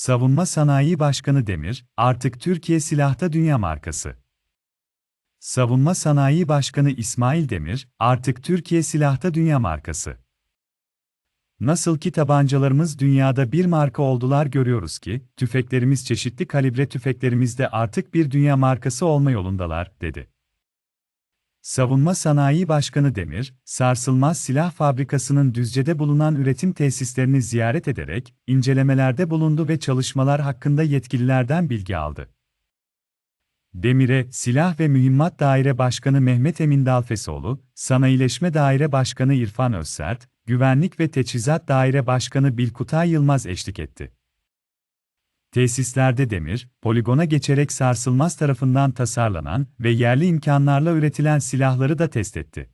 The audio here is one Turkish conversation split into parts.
Savunma Sanayi Başkanı Demir, artık Türkiye silahta dünya markası. Savunma Sanayi Başkanı İsmail Demir, artık Türkiye silahta dünya markası. Nasıl ki tabancalarımız dünyada bir marka oldular görüyoruz ki, tüfeklerimiz çeşitli kalibre tüfeklerimizde artık bir dünya markası olma yolundalar, dedi. Savunma Sanayi Başkanı Demir, Sarsılmaz Silah Fabrikası'nın Düzce'de bulunan üretim tesislerini ziyaret ederek, incelemelerde bulundu ve çalışmalar hakkında yetkililerden bilgi aldı. Demir'e, Silah ve Mühimmat Daire Başkanı Mehmet Emin Dalfesoğlu, Sanayileşme Daire Başkanı İrfan Özsert, Güvenlik ve Teçhizat Daire Başkanı Bilkutay Yılmaz eşlik etti. Tesislerde demir, poligona geçerek sarsılmaz tarafından tasarlanan ve yerli imkanlarla üretilen silahları da test etti.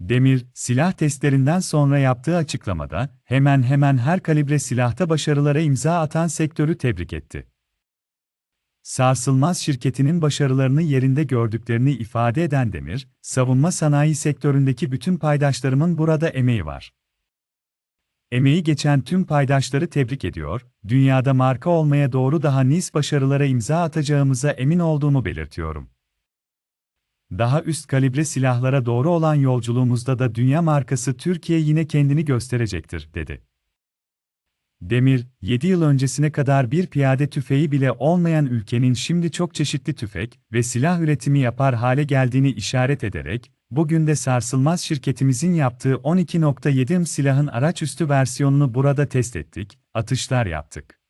Demir, silah testlerinden sonra yaptığı açıklamada, hemen hemen her kalibre silahta başarılara imza atan sektörü tebrik etti. Sarsılmaz şirketinin başarılarını yerinde gördüklerini ifade eden Demir, savunma sanayi sektöründeki bütün paydaşlarımın burada emeği var. Emeği geçen tüm paydaşları tebrik ediyor, dünyada marka olmaya doğru daha nice başarılara imza atacağımıza emin olduğumu belirtiyorum. Daha üst kalibre silahlara doğru olan yolculuğumuzda da dünya markası Türkiye yine kendini gösterecektir, dedi. Demir, 7 yıl öncesine kadar bir piyade tüfeği bile olmayan ülkenin şimdi çok çeşitli tüfek ve silah üretimi yapar hale geldiğini işaret ederek, bugün de sarsılmaz şirketimizin yaptığı 12.7 silahın araçüstü versiyonunu burada test ettik, atışlar yaptık.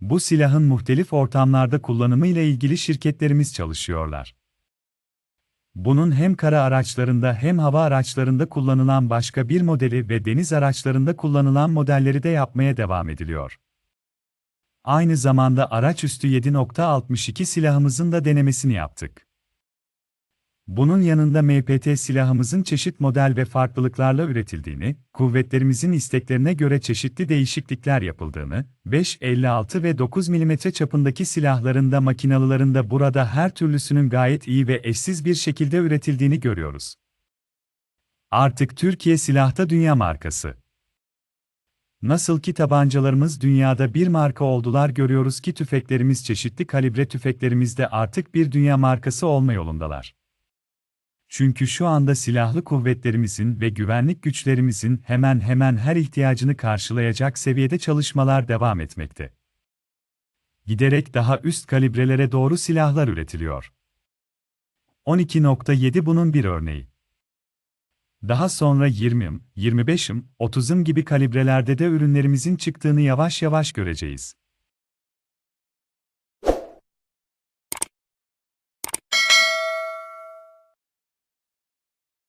Bu silahın muhtelif ortamlarda kullanımı ile ilgili şirketlerimiz çalışıyorlar. Bunun hem kara araçlarında hem hava araçlarında kullanılan başka bir modeli ve deniz araçlarında kullanılan modelleri de yapmaya devam ediliyor. Aynı zamanda araç üstü 7.62 silahımızın da denemesini yaptık. Bunun yanında MPT silahımızın çeşit model ve farklılıklarla üretildiğini, kuvvetlerimizin isteklerine göre çeşitli değişiklikler yapıldığını, 5.56 ve 9 mm çapındaki silahların da makinalılarında burada her türlüsünün gayet iyi ve eşsiz bir şekilde üretildiğini görüyoruz. Artık Türkiye silahta dünya markası. Nasıl ki tabancalarımız dünyada bir marka oldular görüyoruz ki tüfeklerimiz çeşitli kalibre tüfeklerimizde artık bir dünya markası olma yolundalar. Çünkü şu anda silahlı kuvvetlerimizin ve güvenlik güçlerimizin hemen hemen her ihtiyacını karşılayacak seviyede çalışmalar devam etmekte. Giderek daha üst kalibrelere doğru silahlar üretiliyor. 12.7 bunun bir örneği. Daha sonra 20'im, 25'im, 30'um gibi kalibrelerde de ürünlerimizin çıktığını yavaş yavaş göreceğiz.